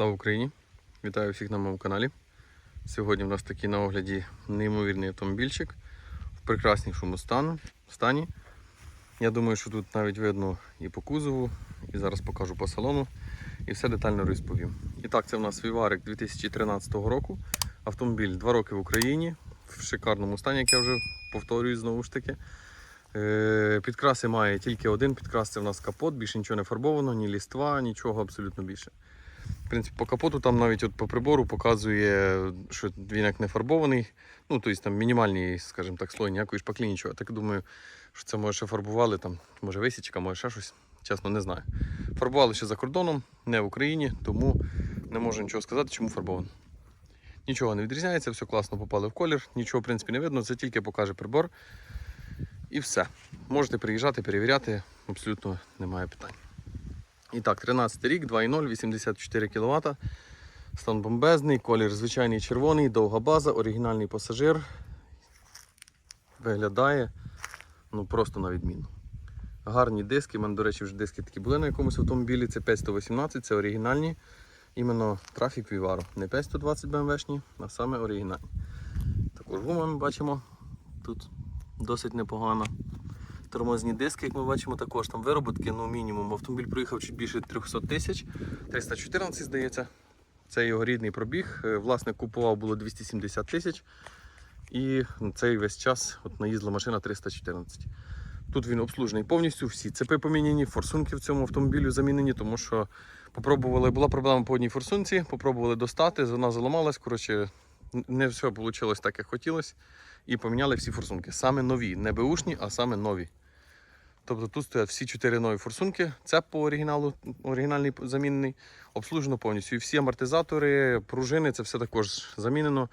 Слава Україні! Вітаю всіх на моєму каналі. Сьогодні в нас такий на огляді неймовірний автомобільчик в прекраснішому стану, стані. Я думаю, що тут навіть видно і по кузову, і зараз покажу по салону, і все детально розповім. І так, це в нас Віварик 2013 року. Автомобіль 2 роки в Україні, в шикарному стані, як я вже повторюю знову ж таки. Е, Підкраси має тільки один підкрас, це в нас капот, більше нічого не фарбовано, ні ліства, нічого абсолютно більше. В принципі, по капоту там навіть от по прибору показує, що він як не фарбований. Ну, тобто там мінімальні, скажімо так, слой, ніякої шпаклі, нічого. Так думаю, що це може ще фарбували, там, може висічка, може ще щось. Чесно, не знаю. Фарбували ще за кордоном, не в Україні, тому не можу нічого сказати, чому фарбовано. Нічого не відрізняється, все класно попали в колір, нічого в принципі не видно, це тільки покаже прибор. І все. Можете приїжджати, перевіряти, абсолютно немає питань. І так, 13 рік, 2.0, 84 кВт. Стан бомбезний, колір звичайний червоний, довга база, оригінальний пасажир. Виглядає ну просто на відміну. Гарні диски. У мене, до речі, вже диски такі були на якомусь автомобілі. Це 5118, це оригінальні. Іменно трафік Vivaro. Не 5120 BMW-шні, а саме оригінальні. Також гума ми бачимо тут досить непогано. Тормозні диски, як ми бачимо, також там вироботки, ну мінімум. Автомобіль проїхав чуть більше 300 тисяч, 314 здається. Це його рідний пробіг. Е, Власник купував було 270 тисяч. І цей весь час от наїздила машина 314. Тут він обслужений повністю, всі цепи поміняні, форсунки в цьому автомобілю замінені, тому що попробували, була проблема по одній форсунці, попробували достати, вона заламалась. Коротше, не все вийшло так, як хотілося. І поміняли всі форсунки. Саме нові, не беушні, а саме нові. Тобто тут стоять всі чотири нові форсунки, цеп по оригіналу, оригінальний замінений, обслужено повністю. І всі амортизатори, пружини, це все також замінено.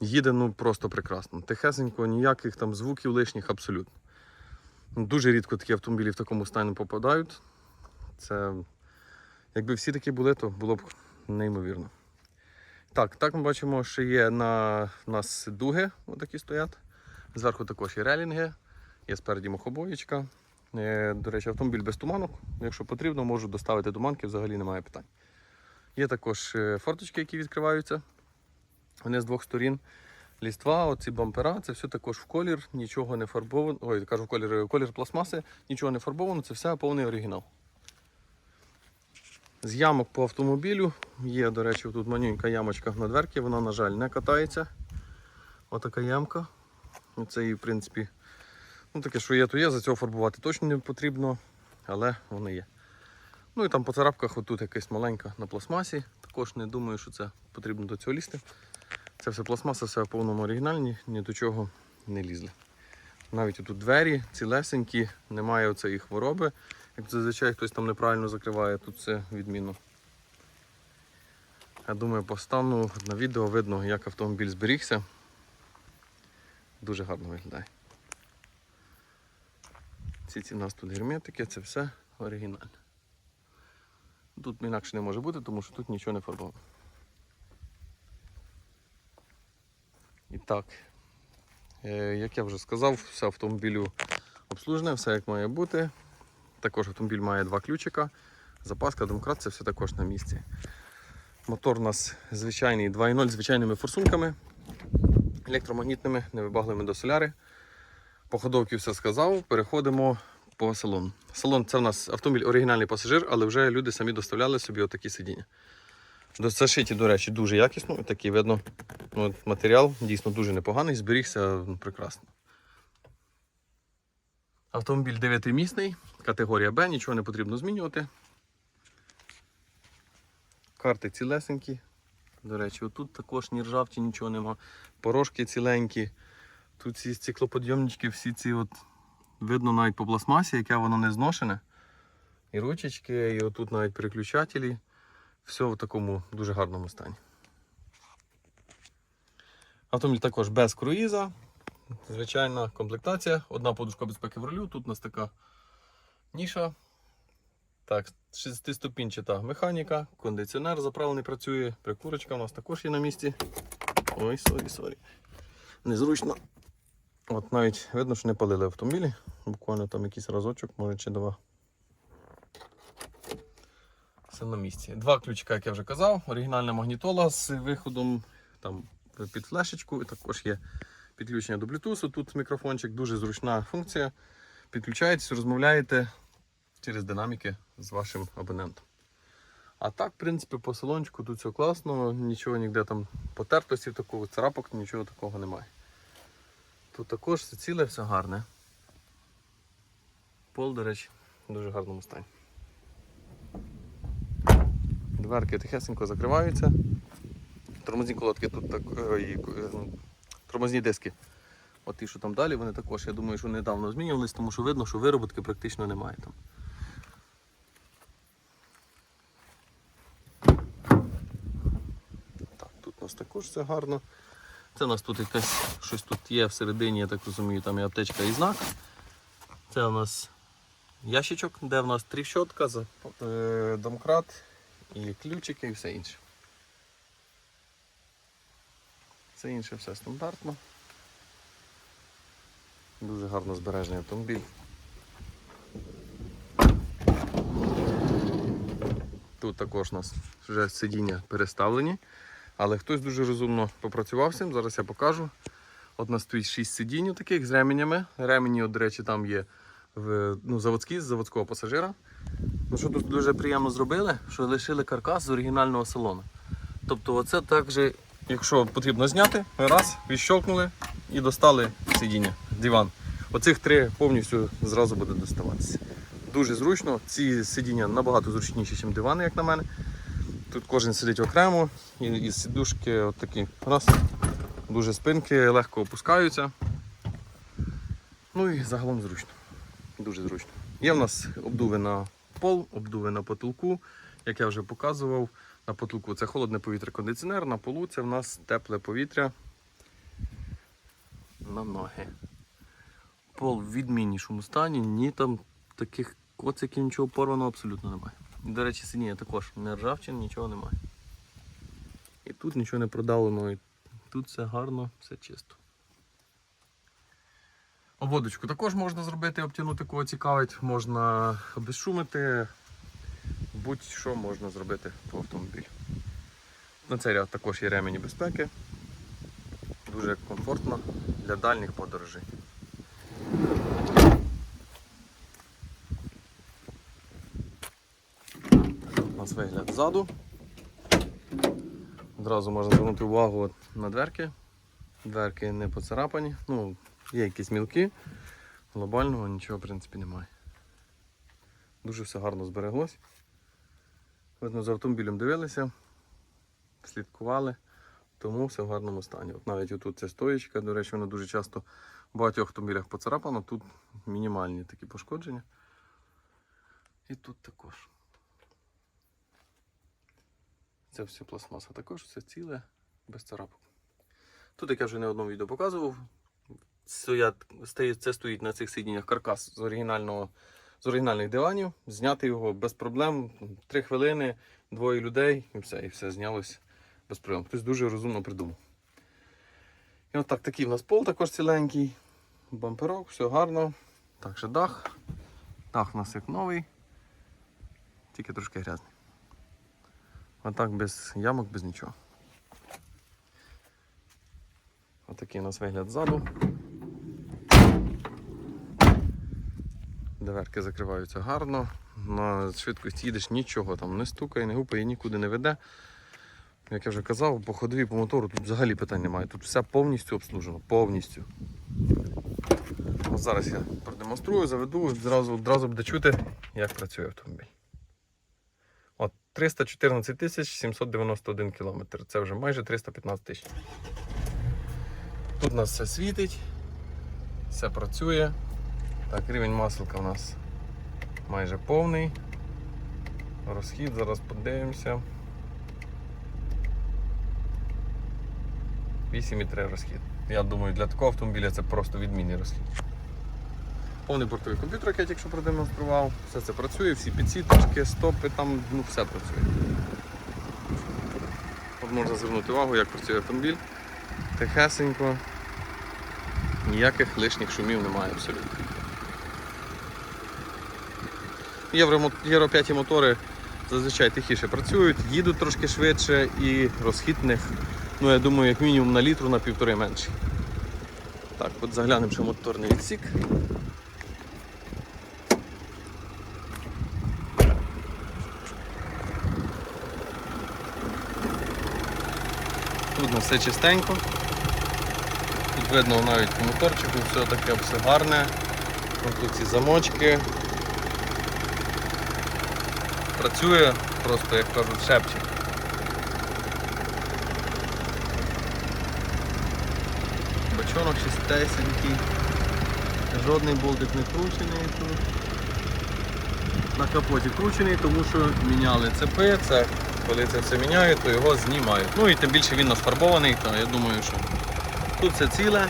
Їде ну просто прекрасно. Тихесенько, ніяких там звуків лишніх абсолютно. Ну, Дуже рідко такі автомобілі в такому стані попадають. Це, якби всі такі були, то було б неймовірно. Так, так ми бачимо, що є на нас дуги, отакі стоять. Зверху також є релінги, є спереді мохобоєчка. Е, До речі, автомобіль без туманок. Якщо потрібно, можу доставити туманки, взагалі немає питань. Є також е, форточки, які відкриваються. Вони з двох сторін. Ліства, оці бампера, це все також в колір, нічого не фарбовано. Ой, кажу колір, колір пластмаси, нічого не фарбовано, це все повний оригінал. З ямок по автомобілю є, до речі, тут манюнька ямочка на дверці, вона, на жаль, не катається. Отака ямка. Це її, в принципі, ну таке, що є, то є, за цього фарбувати точно не потрібно, але воно є. Ну і там по царапках отут якась маленька на пластмасі. Також не думаю, що це потрібно до цього лізти. Це все пластмаса, все в повному оригінальні, ні до чого не лізли. Навіть тут двері цілесенькі, немає оцеї хвороби. Як зазвичай хтось там неправильно закриває, тут все відмінно. Я думаю, по стану на відео видно, як автомобіль зберігся. Дуже гарно виглядає. Ці ці у нас тут герметики, це все оригінальне. Тут інакше не може бути, тому що тут нічого не фарбовано. І так, е, як я вже сказав, все автомобілю обслужене, все як має бути. Також автомобіль має два ключика, запаска, домкрат, це все також на місці. Мотор у нас звичайний 2.0 з звичайними форсунками, електромагнітними, невибагливими до соляри. По все сказав, переходимо по салону. Салон це у нас автомобіль оригінальний пасажир, але вже люди самі доставляли собі отакі сидіння. До- Зашиті, до речі, дуже якісно, такий видно ну, матеріал дійсно дуже непоганий, зберігся ну, прекрасно. Автомобіль 9-місний, категорія Б, нічого не потрібно змінювати. Карти цілесенькі. До речі, отут також ні ржавчі, нічого нема. Порошки ціленькі. Тут ці стеклоподйомнички, всі ці от видно навіть по пластмасі, яке воно не зношене. І ручечки, і отут навіть переключателі. Все в такому дуже гарному стані. Автомобіль також без круїза. Звичайна комплектація. Одна подушка безпеки в рулю. Тут у нас така ніша. Так, 6-ступінчата механіка, кондиціонер заправлений працює, прикурочка у нас також є на місці. Ой, сорі, сорі. Незручно. От навіть видно, що не палили автомобілі. Буквально там якийсь разочок, може чи два. все на місці. Два ключика, як я вже казав, оригінальна магнітола з виходом там, під флешечку. І також є підключення до Bluetooth. Тут мікрофончик, дуже зручна функція. Підключаєтесь, розмовляєте через динаміки з вашим абонентом. А так, в принципі, по салончику тут все класно, нічого ніде там потертості, такого царапок, нічого такого немає. Тут також все ціле, все гарне. Пол, до речі, в дуже гарному стані. Дверки тихесенько закриваються. Тормозні колодки тут так. е, е, ну, Тормозні диски. От ті, що там далі, вони також, я думаю, що недавно змінювались, тому що видно, що вироботки практично немає там. Так, тут у нас також все гарно. Це у нас тут якась щось тут є всередині, я так розумію, там і аптечка і знак. Це у нас ящичок, де в нас тріщотка, е, домкрат і ключики і все інше. Це інше все стандартно. Дуже гарно збережений автомобіль. Тут також у нас вже сидіння переставлені, але хтось дуже розумно попрацював цим. Зараз я покажу. От у нас стоїть 6 сидінь таких з ременями. Ремені, от, до речі, там є в, ну, заводські, з заводського пасажира. Ну, що тут дуже приємно зробили, що лишили каркас з оригінального салону. Тобто, оце так же, якщо потрібно зняти, раз, відщолкнули і достали сидіння, диван. Оцих три повністю зразу буде доставатися. Дуже зручно. Ці сидіння набагато зручніші, ніж дивани, як на мене. Тут кожен сидить окремо, і, і сидушки от такі раз. Дуже спинки легко опускаються. Ну і загалом зручно. Дуже зручно. Є в нас обдуви на пол, обдуви на потолку. Як я вже показував, на потолку це холодне повітря кондиціонер, на полу це в нас тепле повітря на ноги. Пол в відміннішому стані, ні там таких коциків, нічого порваного абсолютно немає. До речі, сидіння також не ржавчин, нічого немає. І тут нічого не продавлено, і тут все гарно, все чисто. Обводочку також можна зробити, обтягнути кого цікавить, можна обезшумити, будь-що можна зробити по автомобілю. На цей ряд також є ремені безпеки. Дуже комфортно для дальніх подорожей. Нас вигляд ззаду. Одразу можна звернути увагу на дверки. Дверки не поцарапані. Ну, є якісь мілки, глобального нічого в принципі немає. Дуже все гарно збереглось. Видно, за автомобілем дивилися, слідкували, тому все в гарному стані. От навіть отут ця стоїчка, до речі, вона дуже часто в багатьох автомобілях поцарапана, тут мінімальні такі пошкодження. І тут також. Це все пластмаса також, все ціле, без царапок. Тут, як я вже не одному відео показував, це стоїть на цих сидіннях каркас з оригінального з оригінальних диванів, зняти його без проблем. Три хвилини, двоє людей і все, і все знялось без проблем. Хтось дуже розумно придумав. І от так, такий в нас пол також ціленький, бамперок, все гарно. Так, ще дах. Дах у нас як новий, тільки трошки грязний. Отак без ямок, без нічого. Отакий у нас вигляд ззаду. Дверки закриваються гарно. На швидкості їдеш нічого там не стукає, не гупає, нікуди не веде. Як я вже казав, по ходові, по мотору тут взагалі питань немає. Тут все повністю обслужено. Повністю. От зараз я продемонструю, заведу, зразу, одразу буде чути, як працює автомобіль. От 314 тисяч 791 кілометр. Це вже майже 315 тисяч. Тут у нас все світить, все працює. Так, рівень маселка у нас майже повний. Розхід, зараз подивимося. 8,3 розхід. Я думаю, для такого автомобіля це просто відмінний розхід. Повний бортовий комп'ютер, як я тільки що продемонстрував. Все це працює, всі підсіточки, стопи, там ну, все працює. От можна звернути увагу, як працює автомобіль. Тихесенько. Ніяких лишніх шумів немає абсолютно. Євро, Євро 5 мотори зазвичай тихіше працюють, їдуть трошки швидше і розхід в них, ну я думаю, як мінімум на літру на півтори менший. Так, от заглянемо ще моторний відсік. На все чистенько. Тут видно навіть по моторчику, все таке все гарне. Ось тут ці замочки. Працює просто, як кажуть, шепче. Бачонок чистесенький. Жодний болтик не кручений тут. На капоті кручений, тому що міняли цепи, це коли це все міняють, то його знімають. Ну і тим більше він нафарбований, то я думаю, що тут все ціле,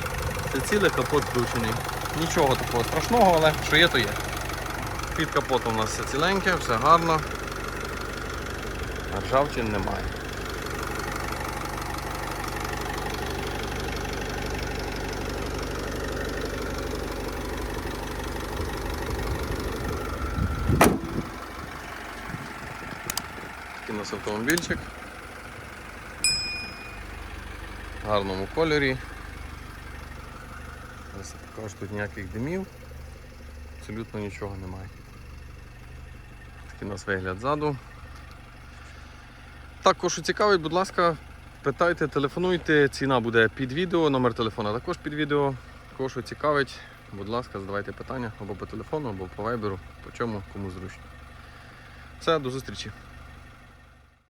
це ціле, капот включений. Нічого такого страшного, але що є, то є. Під капотом у нас все ціленьке, все гарно. Ржавчин немає. Нас автомобільчик. В гарному кольорі. Також тут ніяких димів. Абсолютно нічого немає. Такий у нас вигляд ззаду. Також цікавить, будь ласка, питайте, телефонуйте, ціна буде під відео, номер телефона також під відео. Кого цікавить, будь ласка, задавайте питання або по телефону, або по вайберу, по чому, кому зручно. Все, до зустрічі.